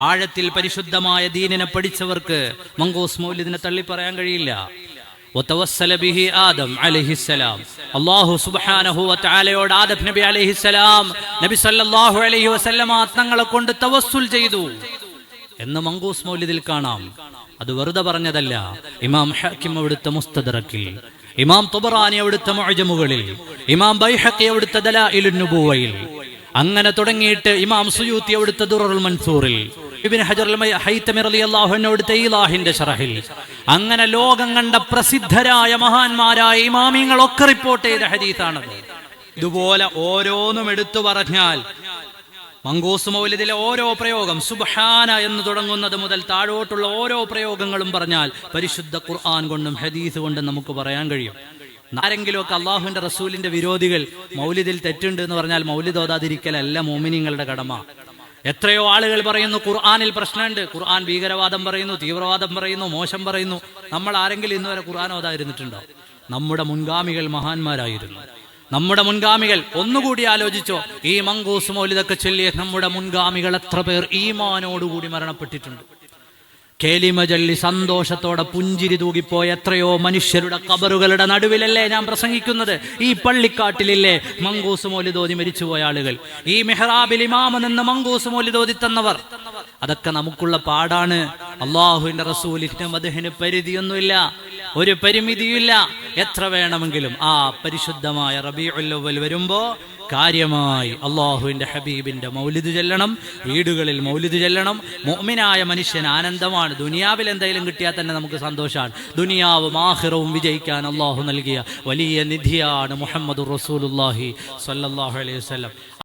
ആഴത്തിൽ പരിശുദ്ധമായ ദീനിനെ പഠിച്ചവർക്ക് മംഗോസ് മൗലിദിനെ തള്ളി പറയാൻ കഴിയില്ല. വതവസ്സല ബിഹി ആദം അലൈഹിസ്സലാം അല്ലാഹു സുബ്ഹാനഹു വതആലയോട് ആദം നബി നബി തങ്ങളെ കൊണ്ട് തവസ്സുൽ ചെയ്തു. എന്ന് മംഗൂസ് മൗലിദിൽ കാണാം. അത് വെറുതെ പറഞ്ഞതല്ല. ഇമാം ഹക്കിം അവിടുത്തെ മുസ്തദറക്കിൽ ഇമാം തുബറാനി അവിടുത്തെ മുഅജമുകളിൽ ഇമാം ബൈഹക്കി അവിടുത്തെ ദലാ നുബുവയിൽ അങ്ങനെ തുടങ്ങിയിട്ട് ഇമാം സുയൂത്തി അവിടുത്തെ ദുററുൽ മൻസൂറിൽ ഹജർ ഈലാഹിന്റെ അങ്ങനെ ലോകം കണ്ട പ്രസിദ്ധരായ മഹാന്മാരായ ഇമാമിങ്ങളൊക്കെ റിപ്പോർട്ട് ചെയ്ത ഹരീത്താണത് ഇതുപോലെ ഓരോന്നും എടുത്തു പറഞ്ഞാൽ മങ്കൂസ് മൗലിദിലെ ഓരോ പ്രയോഗം സുബ്ഹാന എന്ന് തുടങ്ങുന്നത് മുതൽ താഴോട്ടുള്ള ഓരോ പ്രയോഗങ്ങളും പറഞ്ഞാൽ പരിശുദ്ധ ഖുർആൻ കൊണ്ടും ഹദീസ് കൊണ്ടും നമുക്ക് പറയാൻ കഴിയും. ആരെങ്കിലുമൊക്കെ അള്ളാഹുവിന്റെ റസൂലിന്റെ വിരോധികൾ മൗലിദിൽ തെറ്റുണ്ട് എന്ന് പറഞ്ഞാൽ മൗലിദ് ഓതാതിരിക്കലല്ല മോമിനിങ്ങളുടെ കടമ. എത്രയോ ആളുകൾ പറയുന്നു ഖുർആാനിൽ പ്രശ്നമുണ്ട്. ഖുർആൻ ഭീകരവാദം പറയുന്നു തീവ്രവാദം പറയുന്നു മോശം പറയുന്നു. നമ്മൾ ആരെങ്കിലും ഇന്നുവരെ ഖുർആൻ ഓതായിരുന്നിട്ടുണ്ടോ നമ്മുടെ മുൻഗാമികൾ മഹാന്മാരായിരുന്നു. നമ്മുടെ മുൻഗാമികൾ ഒന്നുകൂടി ആലോചിച്ചോ ഈ മങ്കൂസ് മൗലിതൊക്കെ ചൊല്ലിയ നമ്മുടെ മുൻഗാമികൾ എത്ര പേർ ഈമാനോടുകൂടി മരണപ്പെട്ടിട്ടുണ്ട്. കേലിമ സന്തോഷത്തോടെ പുഞ്ചിരി തൂകിപ്പോയ എത്രയോ മനുഷ്യരുടെ കബറുകളുടെ നടുവിലല്ലേ ഞാൻ പ്രസംഗിക്കുന്നത്? ഈ പള്ളിക്കാട്ടിലില്ലേ മങ്കൂസ് മൗലിതോതി മരിച്ചുപോയ ആളുകൾ. ഈ മെഹ്റാബിൽ ഇമാമ നിന്ന് മങ്കൂസ് മൗലിതോതി തന്നവർ. അതൊക്കെ നമുക്കുള്ള പാടാണ്. അള്ളാഹുവിന്റെ റസൂലിന്റെ മധുഹിന് പരിധിയൊന്നുമില്ല. ഒരു പരിമിതിയില്ല എത്ര വേണമെങ്കിലും. ആ പരിശുദ്ധമായ റബീഉൽ വരുമ്പോ കാര്യമായി അള്ളാഹുവിന്റെ ഹബീബിന്റെ മൗലിദ് ചെല്ലണം വീടുകളിൽ മൗലിദ് ചെല്ലണം. മോമിനായ മനുഷ്യൻ ആനന്ദമാണ്. ദുനിയാവിൽ എന്തെങ്കിലും കിട്ടിയാൽ തന്നെ നമുക്ക് സന്തോഷമാണ് ദുനിയാവും ആഹിറവും വിജയിക്കാൻ അള്ളാഹു നൽകിയ വലിയ നിധിയാണ് മുഹമ്മദ് റസൂലുല്ലാഹി സല്ലാഹു അലൈഹി വസല്ലം.